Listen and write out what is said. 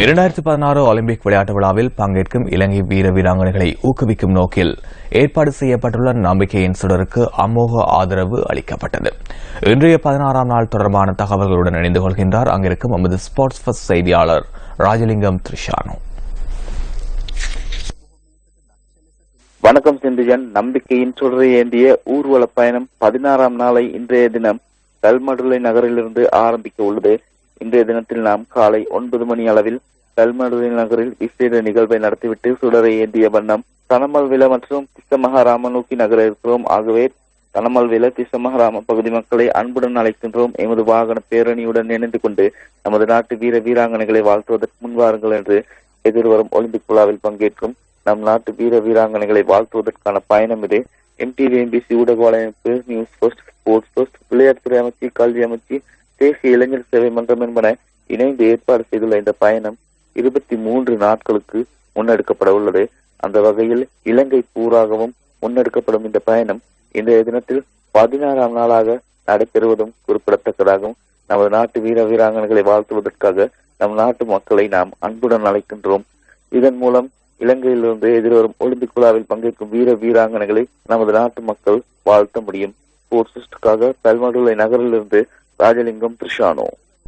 இரண்டாயிரத்தி பதினாறு ஒலிம்பிக் விளையாட்டு விழாவில் பங்கேற்கும் இலங்கை வீர வீராங்கனைகளை ஊக்குவிக்கும் நோக்கில் ஏற்பாடு செய்யப்பட்டுள்ள நம்பிக்கையின் சுடருக்கு அமோக ஆதரவு அளிக்கப்பட்டது. இன்றைய பதினாறாம் நாள் தொடர்பான தகவல்களுடன் இணைந்து கொள்கின்றார் அங்கிருக்கும் எமது ஸ்போர்ட்ஸ் ஃபர்ஸ்ட் செய்தியாளர் ராஜலிங்கம் த்ரிஷானு. வணக்கம் சிந்துஜன் நம்பிக்கையின் சுடரை ஏந்திய ஊர்வல பயணம் பதினாறாம் நாளை இன்றைய தினம் கல்மடுலை நகரிலிருந்து ஆரம்பிக்க உள்ளது. இன்றைய தினத்தில் நாம் காலை ஒன்பது மணி அளவில் கல்மடுதி நகரில் விசேட நிகழ்வை நடத்திவிட்டு சுடரை ஏந்திய வண்ணம் தனமல்வில மற்றும் கிருஷ்ணமகாராம நோக்கி நகர இருக்கிறோம். ஆகவே தனமல்வில கிருஷ்ணமகாராம பகுதி மக்களை அன்புடன் அழைக்கின்றோம். எமது வாகன பேரணியுடன் இணைந்து கொண்டு நமது நாட்டு வீர வீராங்கனைகளை வாழ்த்துவதற்கு முன்வாருங்கள் என்று எதிர்வரும் ஒலிம்பிக் விழாவில் பங்கேற்கும் நம் நாட்டு வீர வீராங்கனைகளை வாழ்த்துவதற்கான பயணம் இது. எம்டிவி எம்பிசி ஊடக வலையமைப்பு நியூஸ் ஃபர்ஸ்ட் ஸ்போர்ட்ஸ் ஃபர்ஸ்ட் விளையாட்டுத்துறை அமைச்சு கல்வி அமைச்சு தேசிய இளைஞர் சேவை மன்றம் என்பன இணைந்து ஏற்பாடு செய்துள்ள இந்த பயணம் இருபத்தி மூன்று நாட்களுக்கு முன்னெடுக்கப்பட உள்ளது. அந்த வகையில் இலங்கை பூராகவும் முன்னெடுக்கப்படும் இந்த பயணம் இன்றைய தினத்தில் பதினாறாம் நாளாக நடைபெறுவதும் குறிப்பிடத்தக்கதாகும். நமது நாட்டு வீர வீராங்கனைகளை வாழ்த்துவதற்காக நம் நாட்டு மக்களை நாம் அன்புடன் அழைக்கின்றோம். இதன் மூலம் இலங்கையிலிருந்து எதிர்வரும் ஒலிம்பிக் விழாவில் பங்கேற்கும் வீர வீராங்கனைகளை நமது நாட்டு மக்கள் வாழ்த்த முடியும். ஸ்போர்ட்ஸிஸ்டுக்காக பல்மடுலை நகரிலிருந்து ராஜலிங்கம் திரிஷானோ.